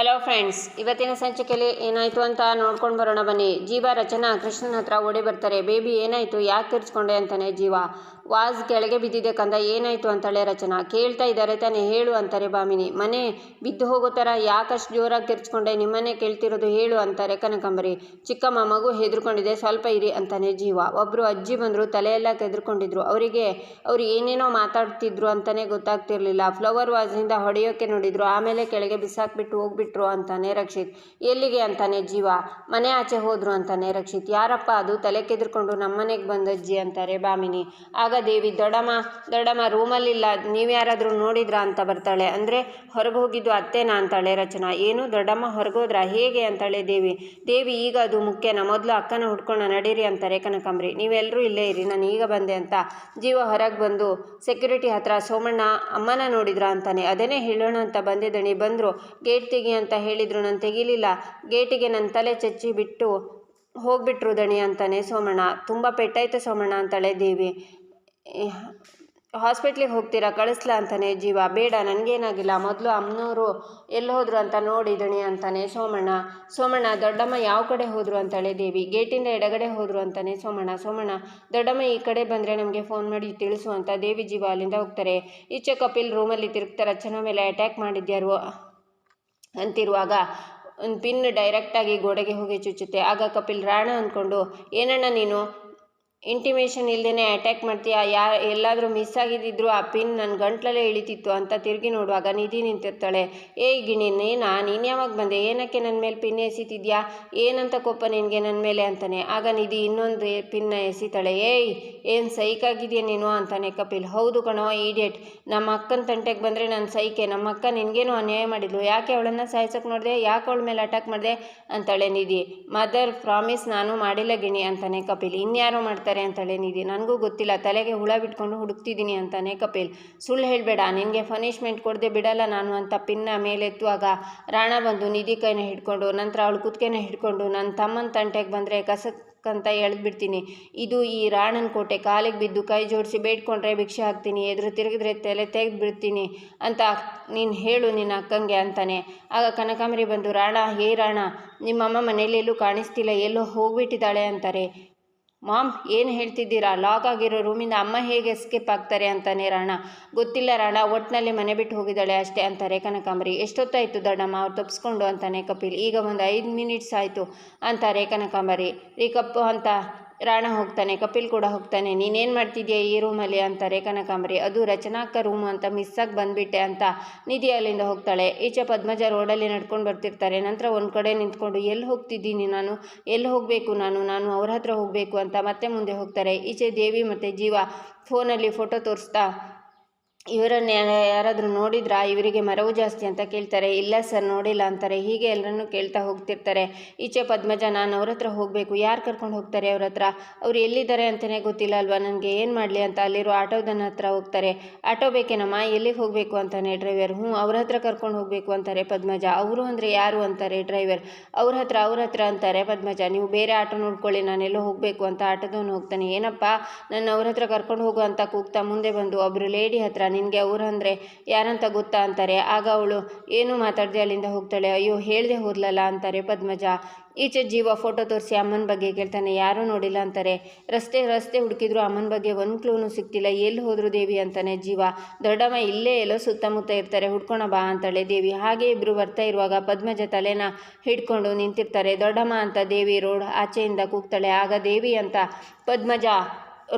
Hello friends ಇವತ್ತಿನ ಸಂಚಿಕೆಯಲ್ಲಿ ಏನಾಯಿತು ಅಂತ ನೋಡ್ಕೊಂಡು ಬರೋಣ ಬನ್ನಿ. ಜೀವ ರಚನಾ ಕೃಷ್ಣನ ಹತ್ರ ಓಡಿ ಬರ್ತಾರೆ. ಬೇಬಿ ಏನಾಯಿತು? ಯಾಕೆ ಕಿರ್ಚ್ಕೊಂಡೆ ಅಂತಾನೆ ಜೀವ. ವಾಸ್ ಕೆಳಗೆ ಬಿದ್ದಿದೆ ಕಂದ, ಏನಾಯಿತು ಅಂತಾಳೆ ರಚನಾ. ಕೇಳ್ತಾ ಇದ್ದಾರೆ ತಾನೇ, ಹೇಳು ಅಂತಾರೆ ಬಾಮಿನಿ. ಮನೆ ಬಿದ್ದು ಹೋಗೋ ಥರ ಯಾಕಷ್ಟು ಜೋರಾಗಿ ಕಿರ್ಚ್ಕೊಂಡೆ ನಿಮ್ಮನೆ ಕೇಳ್ತಿರೋದು ಹೇಳು ಅಂತಾರೆ ಕನಕಂಬರಿ. ಚಿಕ್ಕಮ್ಮ, ಮಗು ಹೆದರ್ಕೊಂಡಿದೆ, ಸ್ವಲ್ಪ ಇರಿ ಅಂತಾನೆ ಜೀವ. ಒಬ್ಬರು ಅಜ್ಜಿ ಬಂದರು, ತಲೆಯೆಲ್ಲ ಕೆದರ್ಕೊಂಡಿದ್ರು. ಅವರಿಗೆ ಅವರು ಏನೇನೋ ಮಾತಾಡ್ತಿದ್ರು ಅಂತಲೇ ಗೊತ್ತಾಗ್ತಿರ್ಲಿಲ್ಲ. ಫ್ಲವರ್ ವಾಸಿಂದ ಹೊಡೆಯೋಕೆ ನೋಡಿದ್ರು. ಆಮೇಲೆ ಕೆಳಗೆ ಬಿಸಾಕ್ಬಿಟ್ಟು ಹೋಗ್ಬಿಟ್ರು ಅಂತಾನೆ ರಕ್ಷಿತ್. ಎಲ್ಲಿಗೆ ಅಂತಾನೆ ಜೀವ? ಮನೆ ಆಚೆ ಹೋದ್ರು ಅಂತಾನೆ ರಕ್ಷಿತ್. ಯಾರಪ್ಪ ಅದು? ತಲೆ ಕೆದ್ರಕೊಂಡು ನಮ್ಮನೆಗೆ ಬಂದಜ್ಜಿ ಅಂತಾರೆ ಭಾಮಿನಿ ಆಗ ದೇವಿ ದೊಡಮ್ಮ ದೊಡ್ಡಮ್ಮ, ರೂಮಲ್ಲಿಲ್ಲ. ನೀವು ಯಾರಾದರೂ ನೋಡಿದ್ರಾ ಅಂತ ಬರ್ತಾಳೆ. ಅಂದರೆ, ಹೊರಗೆ ಹೋಗಿದ್ದು ಅತ್ತೇನಾ? ಅಂತಾಳೆ ರಚನಾ. ಏನು? ದೊಡ್ಡಮ್ಮ ಹೊರಗೋದ್ರ ಹೇಗೆ? ಅಂತಾಳೆ ದೇವಿ. ದೇವಿ, ಈಗ ಅದು ಮುಖ್ಯನಾ? ಮೊದಲು ಅಕ್ಕನ ಹುಡ್ಕೊಂಡು ನಡೀರಿ ಅಂತಾರೆ ಕನಕಾಂಬ್ರಿ. ನೀವೆಲ್ಲರೂ ಇಲ್ಲೇ ಇರಿ. ನಾನು ಈಗ ಬಂದೆ ಅಂತ. ಜೀವ ಹೊರಗೆ ಬಂದು, ಸೆಕ್ಯೂರಿಟಿ ಹತ್ರ ಸೋಮಣ್ಣ ಅಮ್ಮನ ನೋಡಿದ್ರಾ? ಅಂತಾನೆ. ಅದನ್ನೇ ಹೇಳೋಣ ಅಂತ ಬಂದೆ ದಣಿ ಬಂದರು, ಗೇಟ್ ತೆಗಿ ಅಂತ ಹೇಳಿದ್ರು, ನಾನು ತೆಗಿಲಿಲ್ಲ. ಗೇಟಿಗೆ ನನ್ನ ತಲೆ ಚಚ್ಚಿ ಬಿಟ್ಟು ಹೋಗ್ಬಿಟ್ರು ದಣಿ ಅಂತಾನೆ ಸೋಮಣ್ಣ. ತುಂಬ ಪೆಟ್ಟಾಯಿತು ಸೋಮಣ್ಣ ಅಂತಾಳೆ ದೇವಿ. ಹಾಸ್ಪಿಟ್ಲಿಗೆ ಹೋಗ್ತೀರಾ? ಕಳಿಸ್ಲಾ ಅಂತಾನೆ ಜೀವ. ಬೇಡ, ನನಗೇನಾಗಿಲ್ಲ. ಮೊದಲು ಅಮ್ಮನವರು ಎಲ್ಲಿ ಹೋದ್ರು ಅಂತ ನೋಡಿದಣಿ ಅಂತಾನೆ ಸೋಮಣ್ಣ. ಸೋಮಣ್ಣ, ದೊಡ್ಡಮ್ಮ ಯಾವ ಕಡೆ ಹೋದ್ರು ಅಂತಾಳೆ ದೇವಿ? ಗೇಟಿಂದ ಎಡಗಡೆ ಹೋದ್ರು ಅಂತಾನೆ ಸೋಮಣ್ಣ. ಸೋಮಣ್ಣ, ದೊಡ್ಡಮ್ಮ ಈ ಕಡೆ ಬಂದರೆ ನಮಗೆ ಫೋನ್ ಮಾಡಿ ತಿಳಿಸು ಅಂತ ದೇವಿ ಜೀವ ಅಲ್ಲಿಂದ ಹೋಗ್ತಾರೆ. ಈಚೆ ಕಪಿಲ್ ರೂಮಲ್ಲಿ ತಿರುಗ್ತಾರೆ ಅಚ್ಚನ ಮೇಲೆ ಅಟ್ಯಾಕ್ ಮಾಡಿದ್ಯಾರು? ಅಂತಿರುವಾಗ ಒಂದು ಪಿನ್ ಡೈರೆಕ್ಟಾಗಿ ಗೋಡೆಗೆ ಹೋಗಿ ಚುಚ್ಚುತ್ತೆ. ಆಗ ಕಪಿಲ್ ರಾಣ ಅಂದ್ಕೊಂಡು ಏನಣ್ಣ ನೀನು? ಇಂಟಿಮೇಷನ್ ಇಲ್ಲದೇ ಅಟ್ಯಾಕ್ ಮಾಡ್ತೀಯಾ? ಯಾ, ಎಲ್ಲಾದರೂ ಮಿಸ್ ಆಗಿದ್ದಿದ್ರು ಆ ಪಿನ್ ನನ್ನ ಗಂಟ್ಲಲ್ಲೇ ಇಳಿತಿತ್ತು ಅಂತ ತಿರುಗಿ ನೋಡುವಾಗ ನಿಧಿ ನಿಂತಿರ್ತಾಳೆ. ಏಯ್ ಗಿಣಿ, ನೀನಾ? ನೀನು ಯಾವಾಗ ಬಂದೆ? ಏನಕ್ಕೆ ನನ್ನ ಮೇಲೆ ಪಿನ್ ಎಸಿತಿದ್ಯಾ? ಏನಂತ ಕೋಪ ನಿನಗೆ ನನ್ನ ಮೇಲೆ ಅಂತಾನೆ. ಆಗ ನಿಧಿ ಇನ್ನೊಂದು ಪಿನ್ನ ಎಸಿತಾಳೆ. ಏಯ್, ಏನು ಸೈಕಾಗಿದೆಯಾ ನೀನು? ಅಂತಾನೆ ಕಪಿಲ್. ಹೌದು ಕಣೋ ಈಡಿಯಟ್ ನಮ್ಮ ಅಕ್ಕನ ತಂಟೆಗೆ ಬಂದರೆ ನನ್ನ ಸೈಕೆ ನಮ್ಮ ಅಕ್ಕ ನಿನಗೇನು ಅನ್ಯಾಯ ಮಾಡಿದ್ಲು. ಯಾಕೆ ಅವಳನ್ನು ಸಾಯಿಸೋಕೆ ನೋಡಿದೆ? ಯಾಕೆ ಅವಳ ಮೇಲೆ ಅಟ್ಯಾಕ್ ಮಾಡಿದೆ? ಅಂತಾಳೆ ನಿಧಿ. ಮದರ್ ಪ್ರಾಮಿಸ್ ನಾನು ಮಾಡಿಲ್ಲ ಗಿಣಿ, ಅಂತಾನೆ ಕಪಿಲ್. ಇನ್ಯಾರು ಮಾಡ್ತಾರೆ? ಅಂತಾಳೆ ನಿಧಿ. ನನಗೂ ಗೊತ್ತಿಲ್ಲ. ತಲೆಗೆ ಹುಳ ಬಿಟ್ಕೊಂಡು ಹುಡುಕ್ತಿದ್ದೀನಿ ಅಂತಾನೆ ಕಪಿಲ್. ಸುಳ್ಳು ಹೇಳಬೇಡ. ನಿನಗೆ ಪನಿಷ್ಮೆಂಟ್ ಕೊಡದೆ ಬಿಡಲ್ಲ ನಾನು ಅಂತ ಪಿನ್ನ ಮೇಲೆತ್ತುವಾಗ ರಾಣ ಬಂದು ನಿಧಿ ಕೈನ ಹಿಡ್ಕೊಂಡು, ನಂತರ ಅವಳು ಕುತ್ತಿಗೆನ ಹಿಡ್ಕೊಂಡು ನನ್ನ ತಮ್ಮನ ತಂಟೆಗೆ ಬಂದರೆ ಕಸಕ್ಕಂತ ಎಳೆದ್ಬಿಡ್ತೀನಿ. ಇದು ಈ ರಾಣನ ಕೋಟೆ ಕಾಲಿಗೆ ಬಿದ್ದು ಕೈ ಜೋಡಿಸಿ ಬೇಡ್ಕೊಂಡ್ರೆ ಭಿಕ್ಷೆ ಹಾಕ್ತೀನಿ. ಎದುರು ತಿರುಗಿದ್ರೆ ತಲೆ ತೆಗೆದು ಬಿಡ್ತೀನಿ ಅಂತ ನೀನು ಹೇಳು ನಿನ್ನ ಅಕ್ಕಂಗೆ ಅಂತಾನೆ. ಆಗ ಕನಕಾಂಬರಿ ಬಂದು, ರಾಣ, ಹೇ ರಾಣ, ನಿಮ್ಮಮ್ಮ ಮನೇಲಿ ಎಲ್ಲೂ ಕಾಣಿಸ್ತಿಲ್ಲ. ಎಲ್ಲೋ ಹೋಗ್ಬಿಟ್ಟಿದ್ದಾಳೆ ಅಂತಾರೆ. ಮಾಮ್, ಏನು ಹೇಳ್ತಿದ್ದೀರಾ? ಲಾಕ್ ಆಗಿರೋ ರೂಮಿಂದ ಅಮ್ಮ ಹೇಗೆ ಎಸ್ಕೇಪ್ ಆಗ್ತಾರೆ ಅಂತಾನೆ ರಾಣ. ಗೊತ್ತಿಲ್ಲ ರಾಣ ಒಟ್ಟಿನಲ್ಲಿ ಮನೆ ಬಿಟ್ಟು ಹೋಗಿದ್ದಾಳೆ ಅಷ್ಟೇ ಅಂತಾರೆ ಕನಕಾಂಬರಿ ಎಷ್ಟೊತ್ತಾಯಿತು ದೊಡ್ಡಮ್ಮ, ಅವ್ರು ತಪ್ಪಿಸ್ಕೊಂಡು ಅಂತಾನೆ ಕಪಿಲ್. ಈಗ ಒಂದು ಐದು ಮಿನಿಟ್ಸ್ ಆಯಿತು ಅಂತಾರೆ ಕನಕಾಂಬರಿ ರೀ ಕಪ್ಪು ಅಂತ ರಾಣ ಹೋಗ್ತಾನೆ, ಕಪಿಲ್ ಕೂಡ ಹೋಗ್ತಾನೆ, ನೀನೇನು ಮಾಡ್ತಿದ್ಯಾ ಈ ರೂಮಲ್ಲಿ ಅಂತಾರೆ ಕನಕಾಂಬರಿ ಅದು ರಚನಾಕ್ಕ ರೂಮು ಅಂತ ಮಿಸ್ಸಾಗಿ ಬಂದ್ಬಿಟ್ಟೆ ಅಂತ ನಿಧಿ ಅಲ್ಲಿಂದ ಹೋಗ್ತಾಳೆ. ಈಚೆ ಪದ್ಮಜ ರೋಡಲ್ಲಿ ನಡ್ಕೊಂಡು ಬರ್ತಿರ್ತಾರೆ, ನಂತರ ಒಂದು ಕಡೆ ನಿಂತ್ಕೊಂಡು ಎಲ್ಲಿ ಹೋಗ್ತಿದ್ದೀನಿ ನಾನು ಎಲ್ಲಿ ಹೋಗಬೇಕು ನಾನು ನಾನು ಅವ್ರ ಹತ್ರ ಹೋಗಬೇಕು ಅಂತ ಮತ್ತೆ ಮುಂದೆ ಹೋಗ್ತಾರೆ. ಈಚೆ ದೇವಿ ಮತ್ತು ಜೀವ ಫೋನಲ್ಲಿ ಫೋಟೋ ತೋರಿಸ್ತಾ ಇವರನ್ನು ಯಾರಾದರೂ ನೋಡಿದ್ರಾ? ಇವರಿಗೆ ಮರವು ಜಾಸ್ತಿ ಅಂತ ಕೇಳ್ತಾರೆ. ಇಲ್ಲ ಸರ್, ನೋಡಿಲ್ಲ ಅಂತಾರೆ. ಹೀಗೆ ಎಲ್ಲರನ್ನು ಕೇಳ್ತಾ ಹೋಗ್ತಿರ್ತಾರೆ. ಈಚೆ ಪದ್ಮಜ, ನಾನು ಅವ್ರ ಹತ್ರ ಹೋಗಬೇಕು. ಯಾರು ಕರ್ಕೊಂಡು ಹೋಗ್ತಾರೆ ಅವ್ರ ಹತ್ರ? ಅವ್ರು ಎಲ್ಲಿದ್ದಾರೆ ಅಂತಲೇ ಗೊತ್ತಿಲ್ಲ ಅಲ್ವಾ? ನನಗೆ ಏನು ಮಾಡಲಿ ಅಂತ ಅಲ್ಲಿರೋ ಆಟೋದನ್ನ ಹತ್ರ ಹೋಗ್ತಾರೆ. ಆಟೋ ಬೇಕೇನಮ್ಮ? ಎಲ್ಲಿಗೆ ಹೋಗಬೇಕು ಅಂತಾನೆ ಡ್ರೈವರ್. ಹ್ಞೂ, ಅವ್ರ ಹತ್ರ ಕರ್ಕೊಂಡು ಹೋಗಬೇಕು ಅಂತಾರೆ ಪದ್ಮಜ. ಅವರು ಅಂದರೆ ಯಾರು ಅಂತಾರೆ ಡ್ರೈವರ್? ಅವ್ರ ಹತ್ರ ಅವ್ರ ಹತ್ರ ಅಂತಾರೆ ಪದ್ಮಜ. ನೀವು ಬೇರೆ ಆಟೋ ನೋಡ್ಕೊಳ್ಳಿ. ನಾನೆಲ್ಲೋ ಹೋಗಬೇಕು ಅಂತ ಆಟೋದವನು ಹೋಗ್ತಾನೆ. ಏನಪ್ಪ? ನನ್ನ ಅವ್ರ ಹತ್ರ ಕರ್ಕೊಂಡು ಹೋಗು ಅಂತ ಕೂಗ್ತಾ ಮುಂದೆ ಬಂದು ಒಬ್ಬರು ಲೇಡಿ ಹತ್ರ ನಿನಗೆ ಅವ್ರು ಅಂದರೆ ಯಾರಂತ ಗೊತ್ತಾ ಅಂತಾರೆ. ಆಗ ಅವಳು, ಏನೂ ಮಾತಾಡದೆ ಅಲ್ಲಿಂದ ಹೋಗ್ತಾಳೆ? ಅಯ್ಯೋ, ಹೇಳ್ದೆ ಹೋದ್ಲಲ್ಲ ಅಂತಾರೆ ಪದ್ಮಜ. ಈಚೆ ಜೀವ ಫೋಟೋ ತೋರಿಸಿ ಅಮ್ಮನ ಬಗ್ಗೆ ಕೇಳ್ತಾನೆ. ಯಾರೂ ನೋಡಿಲ್ಲ ಅಂತಾರೆ. ರಸ್ತೆ ರಸ್ತೆ ಹುಡುಕಿದ್ರು ಅಮ್ಮನ ಬಗ್ಗೆ ಒಂದು ಕ್ಲೂನು ಸಿಗ್ತಿಲ್ಲ. ಎಲ್ಲಿ ಹೋದ್ರು ದೇವಿ ಅಂತಾನೆ ಜೀವ. ದೊಡ್ಡಮ್ಮ, ಇಲ್ಲೇ ಎಲ್ಲೋ ಸುತ್ತಮುತ್ತ ಇರ್ತಾರೆ. ಹುಡ್ಕೋಣ ಬಾ ಅಂತಾಳೆ ದೇವಿ. ಹಾಗೆ ಇಬ್ಬರು ಬರ್ತಾ ಇರುವಾಗ ಪದ್ಮಜ ತಲೆನ ಹಿಡ್ಕೊಂಡು ನಿಂತಿರ್ತಾರೆ. ದೊಡ್ಡಮ್ಮ ಅಂತ ದೇವಿ ರೋಡ್ ಆಚೆಯಿಂದ ಕೂಗ್ತಾಳೆ. ಆಗ ದೇವಿ ಅಂತ, ಪದ್ಮಜ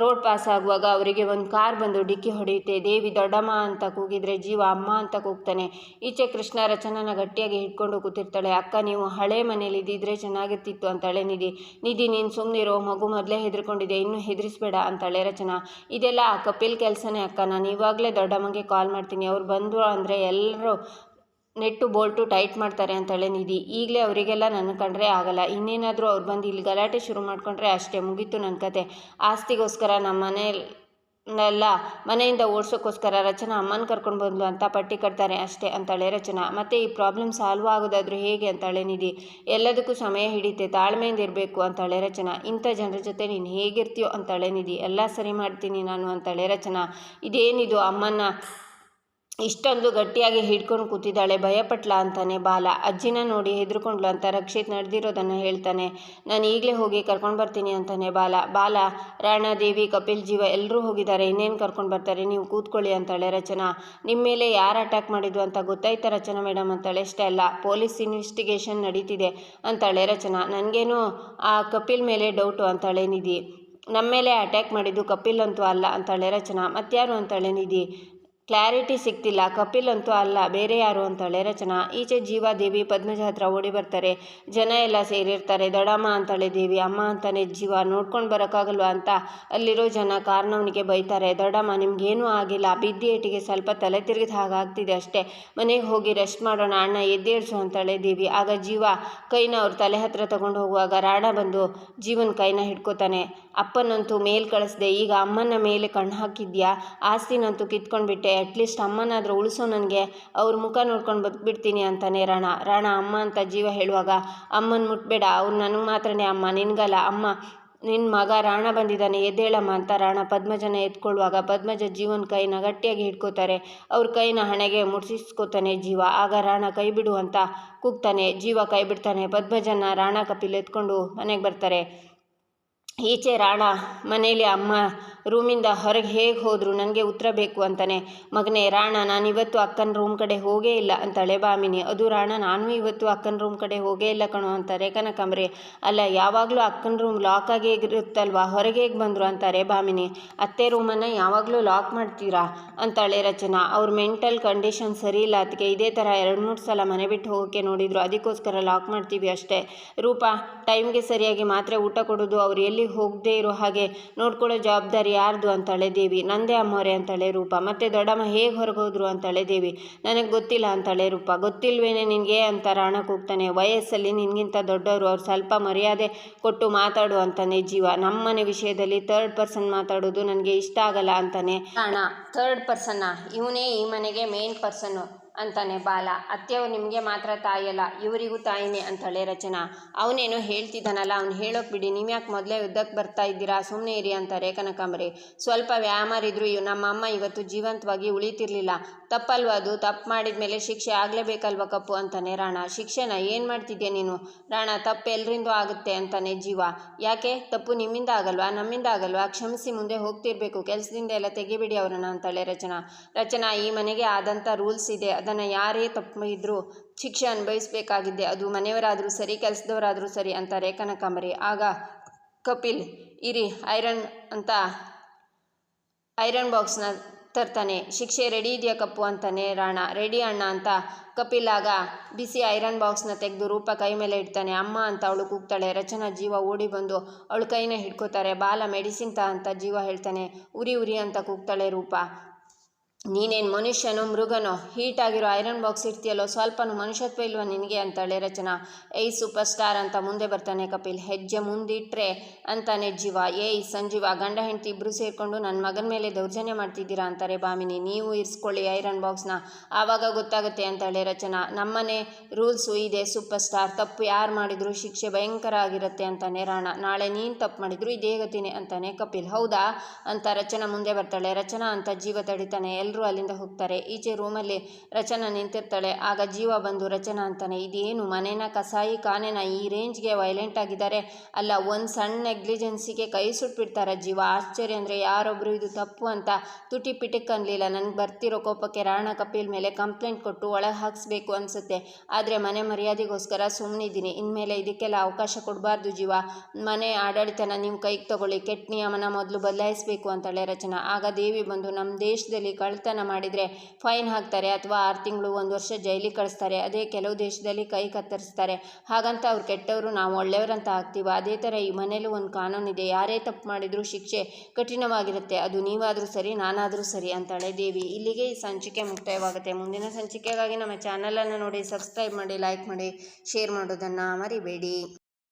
ರೋಡ್ ಪಾಸ್ ಆಗುವಾಗ ಅವರಿಗೆ ಒಂದು ಕಾರ್ ಬಂದು ಡಿಕ್ಕಿ ಹೊಡೆಯುತ್ತೆ. ದೇವಿ ದೊಡ್ಡಮ್ಮ ಅಂತ ಕೂಗಿದರೆ ಜೀವ ಅಮ್ಮ ಅಂತ ಕೂಗ್ತಾನೆ. ಈಚೆ ಕೃಷ್ಣ ರಚನನ ಗಟ್ಟಿಯಾಗಿ ಹಿಡ್ಕೊಂಡು ಕೂತಿರ್ತಾಳೆ. ಅಕ್ಕ, ನೀವು ಹಳೆ ಮನೇಲಿ ಇದ್ದಿದ್ರೆ ಚೆನ್ನಾಗಿರ್ತಿತ್ತು ಅಂತಾಳೆ ನಿಧಿ. ನಿಧಿ, ನೀನು ಸುಮ್ಮನಿರೋ ಮಗು ಮೊದಲೇ ಹೆದರ್ಕೊಂಡಿದೆ, ಇನ್ನೂ ಹೆದರಿಸ್ಬೇಡ ಅಂತಾಳೆ ರಚನಾ. ಇದೆಲ್ಲ ಆ ಕಪಿಲ್ ಕೆಲಸನೇ ಅಕ್ಕ. ನಾನು ಇವಾಗಲೇ ದೊಡ್ಡಮ್ಮಗೆ ಕಾಲ್ ಮಾಡ್ತೀನಿ. ಅವ್ರು ಬಂದರು ಅಂದರೆ ಎಲ್ಲರೂ ನೆಟ್ಟು ಬೋಲ್ಟು ಟೈಟ್ ಮಾಡ್ತಾರೆ ಅಂತಾಳೆ ನಿಧಿ. ಈಗಲೇ ಅವರಿಗೆಲ್ಲ ನನ್ನ ಕಂಡ್ರೆ ಆಗಲ್ಲ. ಇನ್ನೇನಾದರೂ ಅವ್ರು ಬಂದು ಇಲ್ಲಿ ಗಲಾಟೆ ಶುರು ಮಾಡಿಕೊಂಡ್ರೆ ಅಷ್ಟೇ. ಮುಗೀತು ನನ್ನ ಕತೆ. ಆಸ್ತಿಗೋಸ್ಕರ ನಮ್ಮ ಮನೆಯಲ್ಲ ಮನೆಯಿಂದ ಓಡಿಸೋಕ್ಕೋಸ್ಕರ ರಚನಾ ಅಮ್ಮನ ಕರ್ಕೊಂಡು ಬಂದ್ಲು ಅಂತ ಪಟ್ಟಿ ಕಟ್ತಾರೆ ಅಷ್ಟೇ ಅಂತಾಳೆ ರಚನಾ. ಮತ್ತು ಈ ಪ್ರಾಬ್ಲಮ್ ಸಾಲ್ವ್ ಆಗೋದಾದರೂ ಹೇಗೆ ಅಂತಾಳೆ ನಿಧಿ. ಎಲ್ಲದಕ್ಕೂ ಸಮಯ ಹಿಡಿತೆ. ತಾಳ್ಮೆಯಿಂದ ಇರಬೇಕು ಅಂತಾಳೆ ರಚನಾ. ಇಂಥ ಜನರ ಜೊತೆ ನೀನು ಹೇಗಿರ್ತೀಯೋ ಅಂತಾಳೆ ನಿಧಿ. ಎಲ್ಲ ಸರಿ ಮಾಡ್ತೀನಿ ನಾನು ಅಂತಾಳೆ ರಚನಾ. ಇದೇನಿದು ಅಮ್ಮನ ಇಷ್ಟೊಂದು ಗಟ್ಟಿಯಾಗಿ ಹಿಡ್ಕೊಂಡು ಕೂತಿದ್ದಾಳೆ. ಭಯಪಟ್ಲ ಅಂತಾನೆ ಬಾಲ. ಅಜ್ಜಿನ ನೋಡಿ ಹೆದರ್ಕೊಂಡ್ಲು ಅಂತ ರಕ್ಷಿತ್ ನಡೆದಿರೋದನ್ನು ಹೇಳ್ತಾನೆ. ನಾನು ಈಗಲೇ ಹೋಗಿ ಕರ್ಕೊಂಡು ಬರ್ತೀನಿ ಅಂತಾನೆ ಬಾಲ. ಬಾಲ ರಾಣಾದೇವಿ ಕಪಿಲ್, ಜೀವ ಎಲ್ಲರೂ ಹೋಗಿದ್ದಾರೆ. ಇನ್ನೇನು ಕರ್ಕೊಂಡು ಬರ್ತಾರೆ? ನೀವು ಕೂತ್ಕೊಳ್ಳಿ ಅಂತಾಳೆ ರಚನಾ. ನಿಮ್ಮ ಮೇಲೆ ಯಾರು ಅಟ್ಯಾಕ್ ಮಾಡಿದ್ದು ಅಂತ ಗೊತ್ತಾಯ್ತಾ ರಚನಾ ಮೇಡಮ್ ಅಂತಾಳೆ. ಅಲ್ಲ, ಪೊಲೀಸ್ ಇನ್ವೆಸ್ಟಿಗೇಷನ್ ನಡೀತಿದೆ ಅಂತಾಳೆ ರಚನಾ. ನನಗೇನು ಆ ಕಪಿಲ್ ಮೇಲೆ ಡೌಟು ಅಂತಾಳೆ ನಿಧಿ. ನಮ್ಮ ಮೇಲೆ ಅಟ್ಯಾಕ್ ಮಾಡಿದ್ದು ಕಪಿಲ್ ಅಂತೂ ಅಲ್ಲ ಅಂತಾಳೆ ರಚನಾ. ಮತ್ತಾರು ಅಂತಾಳೆ ನಿಧಿ? ಕ್ಲಾರಿಟಿ ಸಿಗ್ತಿಲ್ಲ ಕಪಿಲ್ ಅಂತೂ ಅಲ್ಲ, ಬೇರೆ ಯಾರು ಅಂತಾಳೆ ರಚನಾ. ಈಚೆ ಜೀವ, ದೇವಿ ಪದ್ಮಜ ಹತ್ರ ಓಡಿ ಬರ್ತಾರೆ. ಜನ ಎಲ್ಲ ಸೇರಿರ್ತಾರೆ. ದೊಡಮ್ಮ ಅಂತಾಳೆ ದೇವಿ, ಅಮ್ಮ ಅಂತಾನೆ ಜೀವ. ನೋಡ್ಕೊಂಡು ಬರೋಕ್ಕಾಗಲ್ವಾ ಅಂತ ಅಲ್ಲಿರೋ ಜನ ಕಾರ್ನವನಿಗೆ ಬೈತಾರೆ. ದೊಡಮ್ಮ, ನಿಮ್ಗೇನೂ ಆಗಿಲ್ಲ. ಬಿದ್ದಿ ಏಟಿಗೆ ಸ್ವಲ್ಪ ತಲೆ ತಿರುಗಿದ ಹಾಗಾಗ್ತಿದೆ ಅಷ್ಟೇ. ಮನೆಗೆ ಹೋಗಿ ರೆಸ್ಟ್ ಮಾಡೋಣ, ಅಣ್ಣ ಎದ್ದೇಳ್ಸು ಅಂತಾಳೆ ದೇವಿ. ಆಗ ಜೀವ ಕೈನ ಅವ್ರ ತಲೆ ಹತ್ರ ತಗೊಂಡು ಹೋಗುವಾಗ ರಾಣ ಬಂದು ಜೀವನ ಕೈನ ಹಿಡ್ಕೋತಾನೆ. ಅಪ್ಪನಂತೂ ಮೇಲ್ ಕಳಿಸ್ದೆ, ಈಗ ಅಮ್ಮನ ಮೇಲೆ ಕಣ್ಣು ಹಾಕಿದ್ಯಾ? ಆಸ್ತಿನಂತೂ ಕಿತ್ಕೊಂಡ್ಬಿಟ್ಟೆ. ಅಟ್ಲೀಸ್ಟ್ ಅಮ್ಮನಾದರೂ ಉಳಿಸೋ ನನಗೆ, ಅವ್ರ ಮುಖ ನೋಡ್ಕೊಂಡು ಬದುಕ್ಬಿಡ್ತೀನಿ ಅಂತಾನೆ ರಾಣ. ರಾಣ, ಅಮ್ಮ ಅಂತ ಜೀವ ಹೇಳುವಾಗ, ಅಮ್ಮನ ಮುಟ್ಬೇಡ, ಅವ್ರು ನನಗೆ ಮಾತ್ರನೇ ಅಮ್ಮ, ನಿನಗಲ್ಲ, ಅಮ್ಮ ನಿನ್ನ ಮಗ ರಾಣ ಬಂದಿದ್ದಾನೆ ಎದ್ದೇಳಮ್ಮ ಅಂತ ರಾಣ ಪದ್ಮಜನ ಎತ್ಕೊಳ್ಳುವಾಗ ಪದ್ಮಜ ಜೀವನ ಕೈನ ಗಟ್ಟಿಯಾಗಿ ಹಿಡ್ಕೋತಾರೆ. ಅವ್ರ ಕೈನ ಹಣೆಗೆ ಮುಟ್ಸಿಸ್ಕೋತಾನೆ ಜೀವ. ಆಗ ರಾಣ ಕೈ ಬಿಡು ಅಂತ ಕೂಗ್ತಾನೆ, ಜೀವ ಕೈ ಬಿಡ್ತಾನೆ. ಪದ್ಮಜನ ರಾಣ ಕಪಿಲ್ ಎತ್ಕೊಂಡು ಮನೆಗೆ ಬರ್ತಾರೆ. ಈಚೆ ರಾಣ, ಮನೇಲಿ ಅಮ್ಮ ರೂಮಿಂದ ಹೊರಗೆ ಹೇಗೆ ಹೋದರು ನನಗೆ ಉತ್ತರ ಬೇಕು ಅಂತಾನೆ. ಮಗನೇ, ರಾಣ ನಾನು ಇವತ್ತು ಅಕ್ಕನ ರೂಮ್ ಕಡೆ ಹೋಗೇ ಇಲ್ಲ ಅಂತಾಳೆ ಬಾಮಿನಿ. ಅದು ರಾಣ, ನಾನು ಇವತ್ತು ಅಕ್ಕನ ರೂಮ್ ಕಡೆ ಹೋಗೇ ಇಲ್ಲ ಕಣೋ ಅಂತಾರೆ ಕನಕಂಬ್ರಿ ಅಲ್ಲ, ಯಾವಾಗಲೂ ಅಕ್ಕನ ರೂಮ್ ಲಾಕ್ ಆಗಿ ಇರುತ್ತಲ್ವಾ? ಹೊರಗೆ ಹೇಗೆ ಬಂದರು ಅಂತಾರೆ ಬಾಮಿನಿ. ಅತ್ತೆ ರೂಮನ್ನು ಯಾವಾಗಲೂ ಲಾಕ್ ಮಾಡ್ತೀರಾ? ಅಂತಾಳೆ ರಚನಾ. ಅವ್ರ ಮೆಂಟಲ್ ಕಂಡೀಷನ್ ಸರಿ ಇಲ್ಲ. ಅದಕ್ಕೆ ಇದೇ ಥರ ಎರಡು ಮೂರು ಸಲ ಮನೆ ಬಿಟ್ಟು ಹೋಗೋಕ್ಕೆ ನೋಡಿದರು. ಅದಕ್ಕೋಸ್ಕರ ಲಾಕ್ ಮಾಡ್ತೀವಿ ಅಷ್ಟೇ. ರೂಪ ಟೈಮ್ಗೆ ಸರಿಯಾಗಿ ಮಾತ್ರೆ ಊಟ ಕೊಡೋದು ಅವ್ರು ಎಲ್ಲಿ ಹೋಗದೇ ಇರೋ ಹಾಗೆ ನೋಡ್ಕೊಳ್ಳೋ ಜವಾಬ್ದಾರಿ ಯಾರ್ದು ಅಂತಾಳೆ ದೇವಿ. ನಂದೇ ಅಮ್ಮೋರೆ ಅಂತಾಳೆ ರೂಪ. ಮತ್ತೆ ದೊಡ್ಡಮ್ಮ ಹೇಗೆ ಹೊರಗೋದ್ರು ಅಂತಾಳೆ ದೇವಿ. ನನಗೆ ಗೊತ್ತಿಲ್ಲ ಅಂತಾಳೆ ರೂಪ. ಗೊತ್ತಿಲ್ವೇನೆ ನಿನಗೆ ಅಂತ ರಾಣಕ್ಕೆ ಹೋಗ್ತಾನೆ ವಯಸ್ಸಲ್ಲಿ ನಿನಗಿಂತ ದೊಡ್ಡವರು, ಅವ್ರು ಸ್ವಲ್ಪ ಮರ್ಯಾದೆ ಕೊಟ್ಟು ಮಾತಾಡು ಅಂತಾನೆ ಜೀವ. ನಮ್ಮನೆ ವಿಷಯದಲ್ಲಿ ಥರ್ಡ್ ಪರ್ಸನ್ ಮಾತಾಡೋದು ನನಗೆ ಇಷ್ಟ ಆಗಲ್ಲ ಅಂತಾನೆ. ರಾಣ, ಥರ್ಡ್ ಪರ್ಸನ್ನ. ಇವನೇ ಈ ಮನೆಗೆ ಮೇನ್ ಪರ್ಸನ್ನು. ಅಂತಾನೆ ಬಾಲ ಅತ್ತೆಯವ್ರು ನಿಮಗೆ ಮಾತ್ರ ತಾಯಿಯಲ್ಲ ಇವರಿಗೂ ತಾಯಿನೇ ಅಂತಾಳೆ ರಚನಾ. ಅವನೇನೋ ಹೇಳ್ತಿದ್ದಾನಲ್ಲ, ಅವ್ನು ಹೇಳೋಕೆ ಬಿಡಿ ನೀವು ಯಾಕೆ ಮೊದಲೇ ಯುದ್ಧಕ್ಕೆ ಬರ್ತಾ ಇದ್ದೀರಾ ಸುಮ್ಮನೆ ಇರಿ ಅಂತಾರೆ ಕನಕಾಂಬರಿ ಸ್ವಲ್ಪ ವ್ಯಾಯಾಮರಿದ್ರು ಇವ್ ನಮ್ಮಮ್ಮ ಇವತ್ತು ಜೀವಂತವಾಗಿ ಉಳಿತಿರ್ಲಿಲ್ಲ. ತಪ್ಪಲ್ವ ಅದು? ತಪ್ಪು ಮಾಡಿದ ಮೇಲೆ ಶಿಕ್ಷೆ ಆಗಲೇಬೇಕಲ್ವ ಕಪ್ಪು? ಅಂತಾನೆ ರಾಣ. ಶಿಕ್ಷೆನ ಏನು ಮಾಡ್ತಿದ್ಯಾ ನೀನು? ರಾಣ, ತಪ್ಪು ಎಲ್ಲರಿಂದ ಆಗುತ್ತೆ ಅಂತಾನೆ ಜೀವ. ಯಾಕೆ? ತಪ್ಪು ನಿಮ್ಮಿಂದ ಆಗಲ್ವಾ? ನಮ್ಮಿಂದ ಆಗಲ್ವಾ? ಕ್ಷಮಿಸಿ ಮುಂದೆ ಹೋಗ್ತಿರ್ಬೇಕು. ಕೆಲಸದಿಂದ ಎಲ್ಲ ತೆಗಿಬಿಡಿ ಅವರನ್ನ ಅಂತಾಳೆ ರಚನಾ. ರಚನಾ, ಈ ಮನೆಗೆ ಆದಂಥ ರೂಲ್ಸ್ ಇದೆ. ಅದನ್ನು ಯಾರೇ ತಪ್ಪು ಇದ್ದರೂ ಶಿಕ್ಷೆ ಅನುಭವಿಸಬೇಕಾಗಿದೆ. ಅದು ಮನೆಯವರಾದರೂ ಸರಿ, ಕೆಲಸದವರಾದರೂ ಸರಿ ಅಂತಾರೆ ಕನಕಾಂಬರಿ. ಆಗ ಕಪಿಲ್, ಇರಿ, ಐರನ್ ಅಂತ, ಐರನ್ ಬಾಕ್ಸ್ನ ತರ್ತಾನೆ, ಶಿಕ್ಷೆ ರೆಡಿ ಇದೆಯಾ ಕಪ್ಪು? ಅಂತಾನೆ ರಾಣ. ರೆಡಿ ಅಣ್ಣ ಅಂತ ಕಪಿಲಾಗ ಬಿಸಿ ಐರನ್ ಬಾಕ್ಸ್ನ ತೆಗೆದು ರೂಪ ಕೈ ಮೇಲೆ ಇಡ್ತಾನೆ. ಅಮ್ಮ ಅಂತ ಅವಳು ಕೂಗ್ತಾಳೆ. ರಚನಾ ಜೀವ ಓಡಿ ಬಂದು ಅವಳು ಕೈನ ಹಿಡ್ಕೋತಾರೆ. ಬಾಲ, ಮೆಡಿಸಿನ್ ತ ಅಂತ ಜೀವ ಹೇಳ್ತಾನೆ. ಉರಿ ಉರಿ ಅಂತ ಕೂಗ್ತಾಳೆ ರೂಪ. ನೀನೇನು ಮನುಷ್ಯನೋ ಮೃಗನೋ ಹೀಟಾಗಿರೋ ಐರನ್ ಬಾಕ್ಸ್ ಇರ್ತೀಯಲ್ಲೋ ಸ್ವಲ್ಪನೂ ಮನುಷ್ಯತ್ವ ಇಲ್ವ ನಿನಗೆ? ಅಂತಾಳೆ ರಚನಾ. ಏಯ್ ಸೂಪರ್ ಸ್ಟಾರ್ ಅಂತ ಮುಂದೆ ಬರ್ತಾನೆ ಕಪಿಲ್. ಹೆಜ್ಜೆ ಮುಂದಿಟ್ರೆ ಅಂತಾನೆ ಜೀವ. ಏಯ್ ಸಂಜೀವ, ಗಂಡ ಹೆಂಡತಿ ಇಬ್ಬರು ಸೇರಿಕೊಂಡು ನನ್ನ ಮಗನ ಮೇಲೆ ದೌರ್ಜನ್ಯ ಮಾಡ್ತಿದ್ದೀರಾ ಅಂತಾರೆ ಬಾಮಿನಿ ನೀವು ಇರಿಸ್ಕೊಳ್ಳಿ ಐರನ್ ಬಾಕ್ಸ್ನ ಆವಾಗ ಗೊತ್ತಾಗುತ್ತೆ ಅಂತಾಳೆ ರಚನಾ. ನಮ್ಮನೆ ರೂಲ್ಸು ಇದೆ ಸೂಪರ್ ಸ್ಟಾರ್ ತಪ್ಪು ಯಾರು ಮಾಡಿದ್ರು ಶಿಕ್ಷೆ ಭಯಂಕರ ಆಗಿರುತ್ತೆ ಅಂತಾನೆ ರಾಣ. ನಾಳೆ ನೀನು ತಪ್ಪು ಮಾಡಿದ್ರು ಇದೇ ಗತಿನೇ ಅಂತಾನೆ ಕಪಿಲ್. ಹೌದಾ? ಅಂತ ರಚನಾ ಮುಂದೆ ಬರ್ತಾಳೆ. ರಚನಾ ಅಂತ ಜೀವ ತಡಿತಾನೆ. ಎಲ್ಲರೂ ಅಲ್ಲಿಂದ ಹೋಗ್ತಾರೆ. ಈಚೆ ರೂಮಲ್ಲಿ ರಚನಾ ನಿಂತಿರ್ತಾಳೆ. ಆಗ ಜೀವ ಬಂದು, ರಚನಾ ಅಂತಾನೆ, ಇದೇನು ಮನೇನ ಕಸಾಯಿ ಕಾನೇನ? ಈ ರೇಂಜ್ಗೆ ವೈಲೆಂಟ್ ಆಗಿದ್ದಾರೆ. ಅಲ್ಲ, ಒಂದು ಸಣ್ಣ ನೆಗ್ಲಿಜೆನ್ಸಿಗೆ ಕೈ ಸುಟ್ಬಿಡ್ತಾರೆ ಜೀವ. ಆಶ್ಚರ್ಯ ಅಂದರೆ ಯಾರೊಬ್ಬರು ಇದು ತಪ್ಪು ಅಂತ ತುಟಿ ಪಿಟಿಕ್ ಅನ್ಲಿಲ್ಲ. ನನಗೆ ಬರ್ತಿರೋ ಕೋಪಕ್ಕೆ ರಾಣ ಕಪಿಲ್ ಮೇಲೆ ಕಂಪ್ಲೇಂಟ್ ಕೊಟ್ಟು ಒಳಗೆ ಹಾಕಿಸ್ಬೇಕು ಅನಿಸುತ್ತೆ. ಆದರೆ ಮನೆ ಮರ್ಯಾದೆಗೋಸ್ಕರ ಸುಮ್ಮನಿದ್ದೀನಿ ಇನ್ಮೇಲೆ ಇದಕ್ಕೆಲ್ಲ ಅವಕಾಶ ಕೊಡಬಾರ್ದು ಜೀವ. ಮನೆ ಆಡಳಿತನ ನೀವು ಕೈಗೆ ತಗೊಳ್ಳಿ. ಕೆಟ್ಟ ನಿಯಮನ ಮೊದಲು ಬದಲಾಯಿಸಬೇಕು ಅಂತಾಳೆ ರಚನಾ. ಆಗ ದೇವಿ ಬಂದು ನಮ್ಮ ದೇಶದಲ್ಲಿ ಕಳ್ತನ ಮಾಡಿದರೆ ಫೈನ್ ಹಾಕ್ತಾರೆ ಅಥವಾ ಆರು ತಿಂಗಳು ಒಂದು ವರ್ಷ ಜೈಲಿಗೆ ಕಳಿಸ್ತಾರೆ. ಅದೇ ಕೆಲವು ದೇಶದಲ್ಲಿ ಕೈ ಕತ್ತರಿಸ್ತಾರೆ. ಹಾಗಂತ ಅವ್ರು ಕೆಟ್ಟವರು, ನಾವು ಒಳ್ಳೆಯವರಂತ ಆಗ್ತೀವ. ಅದೇ ಥರ ಈ ಮನೇಲೂ ಒಂದು ಕಾನೂನಿದೆ. ಯಾರೇ ತಪ್ಪು ಮಾಡಿದರೂ ಶಿಕ್ಷೆ ಕಠಿಣವಾಗಿರುತ್ತೆ. ಅದು ನೀವಾದರೂ ಸರಿ, ನಾನಾದರೂ ಸರಿ ಅಂತಾಳೆ ದೇವಿ ಇಲ್ಲಿಗೆ ಈ ಸಂಚಿಕೆ ಮುಕ್ತಾಯವಾಗುತ್ತೆ. ಮುಂದಿನ ಸಂಚಿಕೆಗಾಗಿ ನಮ್ಮ ಚಾನಲನ್ನು ನೋಡಿ, ಸಬ್ಸ್ಕ್ರೈಬ್ ಮಾಡಿ, ಲೈಕ್ ಮಾಡಿ, ಶೇರ್ ಮಾಡೋದನ್ನು ಮರಿಬೇಡಿ.